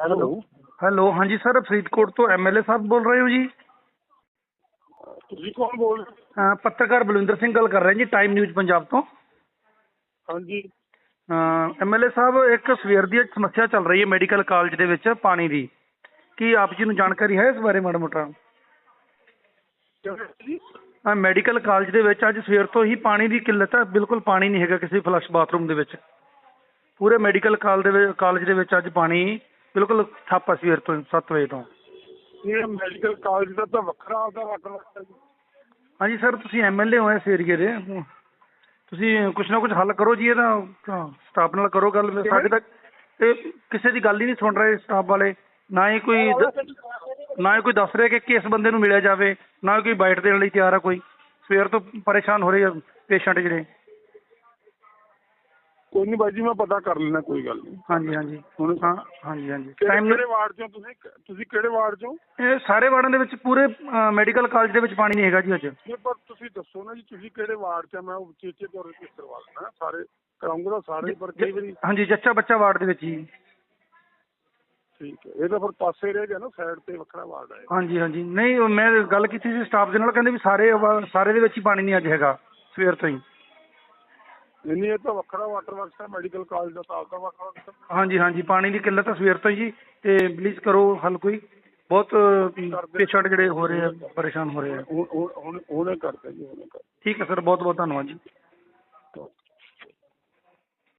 Hello. Hello. ਹਾਂਜੀ sir Faridkot ਤੋਂ MLA ਸਾਹਿਬ ਬੋਲ ਰਹੇ ਹੋ ਜੀ? ਤੁਸੀਂ ਕੌਣ ਬੋਲ ਰਹੇ ਹੋ? ਅਹ ਪੱਤਰਕਾਰ ਬਲਵਿੰਦਰ ਸਿੰਘ ਗੱਲ ਕਰ ਰਹੇ ਜੀ ਟਾਈਮ ਨਿਊਜ਼ ਪੰਜਾਬ ਤੋਂ। ਹਾਂਜੀ। ਐਮਐਲਏ ਸਾਹਿਬ ਇੱਕ ਸਵੇਰ ਦੀ ਇੱਕ ਸਮੱਸਿਆ ਚੱਲ ਰਹੀ ਹੈ ਮੈਡੀਕਲ ਕਾਲਜ ਦੇ ਵਿੱਚ ਪਾਣੀ ਦੀ। ਕੀ ਆਪ ਜੀ ਨੂੰ ਜਾਣਕਾਰੀ ਹੈ ਇਸ ਬਾਰੇ ਮਾੜਾ ਮੋਟਾ? ਜੀ ਅਹ ਮੈਡੀਕਲ ਕਾਲਜ ਦੇ ਵਿੱਚ ਅੱਜ ਸਵੇਰ ਤੋਂ ਹੀ ਪਾਣੀ ਦੀ ਕਿੱਲਤ ਹੈ ਬਿਲਕੁਲ ਪਾਣੀ ਨਹੀਂ ਹੈਗਾ ਕਿਸੇ ਫਲਸ਼ ਬਾਥਰੂਮ ਦੇ ਵਿੱਚ। ਪੂਰੇ ਮੈਡੀਕਲ ਕਾਲਜ ਦੇ ਵਿੱਚ ਕਾਲਜ ਦੇ ਵਿੱਚ ਅੱਜ ਪਾਣੀ ਬਿਲਕੁਲ ਠੱਪ ਸਵੇਰ ਤੋਂ 7 ਵਜੇ ਤੋਂ। ਇਹ ਮੈਡੀਕਲ ਕਾਲਜ ਦਾ ਤਾਂ ਵੱਖਰਾ ਆਪਦਾ ਵਰਕਸ ਹੈ। ਜੀ ਹਾਂਜੀ ਸਰ ਤੁਸੀਂ ਐਮਐਲਏ ਹੋ ਇਸ ਏਰੀਏ ਦੇ। ਤੁਸੀਂ ਕੁਛ ਨਾ ਕੁਛ ਹੱਲ ਕਰੋ ਜੀ ਇਹਦਾ ਸਟਾਫ ਨਾਲ ਕਰੋ ਗੱਲ। ਸਾਡੇ ਤੱਕ ਇਹ ਕਿਸੇ ਦੀ ਗੱਲ ਹੀ ਨਹੀਂ ਸੁਣ ਰਹੇ ਸਟਾਫ ਵਾਲੇ। ਨਾ ਹੀ ਕੋਈ ਨਾ ਹੀ ਕੋਈ ਦੱਸ ਰਿਹਾ ਕਿ ਕਿਸ ਬੰਦੇ ਨੂੰ ਮਿਲਿਆ ਜਾਵੇ। ਨਾ ਕੋਈ ਬਾਈਟ ਦੇਣ ਲਈ ਤਿਆਰ ਆ ਕੋਈ। ਸਵੇਰ ਤੋਂ ਪਰੇਸ਼ਾਨ ਹੋ ਰਹੇ ਆ ਪੇਸ਼ੈਂਟ ਜਿਹੜੇ। ਕੋਈ ਨਹੀਂ ਬਾਈ ਜੀ ਮੈਂ ਪਤਾ ਕਰ ਲੈਣਾ ਕੋਈ ਗੱਲ ਨਹੀਂ ਹਾਂਜੀ ਹਾਂਜੀ। ਹੁਣ ਹਾਂ ਹਾਂਜੀ ਹਾਂਜੀ। ਟਾਈਮ ਕਿਹੜੇ ਵਾਰਡ ਚੋਂ ਤੁਸੀਂ ਤੁਸੀਂ ਕਿਹੜੇ ਵਾਰਡ ਚੋਂ? ਇਹ ਸਾਰੇ ਵਾਰਡਾਂ ਦੇ ਵਿੱਚ ਪੂਰੇ ਮੈਡੀਕਲ ਕਾਲਜ ਦੇ ਵਿੱਚ ਪਾਣੀ ਨਹੀਂ ਹੈਗਾ ਜੀ ਅੱਜ। ਨਹੀਂ ਪਰ ਤੁਸੀਂ ਦੱਸੋ ਨਾ ਜੀ ਤੁਸੀਂ ਕਿਹੜੇ ਵਾਰਡ ਚ ਮੈਂ ਚੇਚੇ ਤੌਰ ਤੇ ਕਰਵਾ ਲੈਣਾ ਸਾਰੇ ਕਰਾਉਂਗਾ ਤਾਂ ਸਾਰੇ ਪਰ ਕਈ ਵਾਰੀ ਹਾਂਜੀ ਜੱਚਾ ਬੱਚਾ ਵਾਰਡ ਦੇ ਵਿੱਚ ਜੀ। ਠੀਕ ਹੈ। ਇਹ ਤਾਂ ਫਿਰ ਪਾਸੇ ਰਹਿ ਗਿਆ ਨਾ ਸਾਈਡ ਤੇ ਵੱਖਰਾ ਵਾਰਡ ਹੈ ਹਾਂਜੀ ਹਾਂਜੀ। ਨਹੀਂ ਮੈਂ ਗੱਲ ਕੀਤੀ ਸੀ ਸਟਾਫ ਦੇ ਨਾਲ ਕਹਿੰਦੇ ਵੀ ਸਾਰੇ ਸਾਰੇ ਦੇ ਵਿੱਚ ਹੀ ਪਾਣੀ ਨਹੀਂ ਅੱਜ ਹੈਗਾ ਸਵੇਰ ਤੋਂ ਹੀ। ਨਹੀਂ ਨਹੀਂ ਇਹ ਤਾਂ ਵੱਖਰਾ ਵਾਟਰ ਵਰਕਸ ਹੈ ਮੈਡੀਕਲ ਕਾਲਜ ਦਾ ਤਾਂ ਆਪਦਾ ਵਾਟਰ ਵਰਕਸ ਹੈ। ਹਾਂਜੀ ਹਾਂਜੀ ਪਾਣੀ ਦੀ ਕਿੱਲਤ ਹੈ ਸਵੇਰ ਤੋਂ ਹੀ ਜੀ ਤੇ ਪਲੀਜ਼ ਕਰੋ ਹੱਲ ਕੋਈ। ਬਹੁਤ ਪੇਸ਼ੈਂਟ ਜਿਹੜੇ ਹੋ ਰਹੇ ਆ ਪਰੇਸ਼ਾਨ ਹੋ ਰਹੇ ਆ। ਹੁਣ ਹੁਣ ਹੁਣ ਉਹਨੇ ਕਰਤਾ ਜੀ ਉਹਨੇ ਕਰ ਠੀਕ ਹੈ ਸਰ ਬਹੁਤ ਬਹੁਤ ਧੰਨਵਾਦ ਜੀ।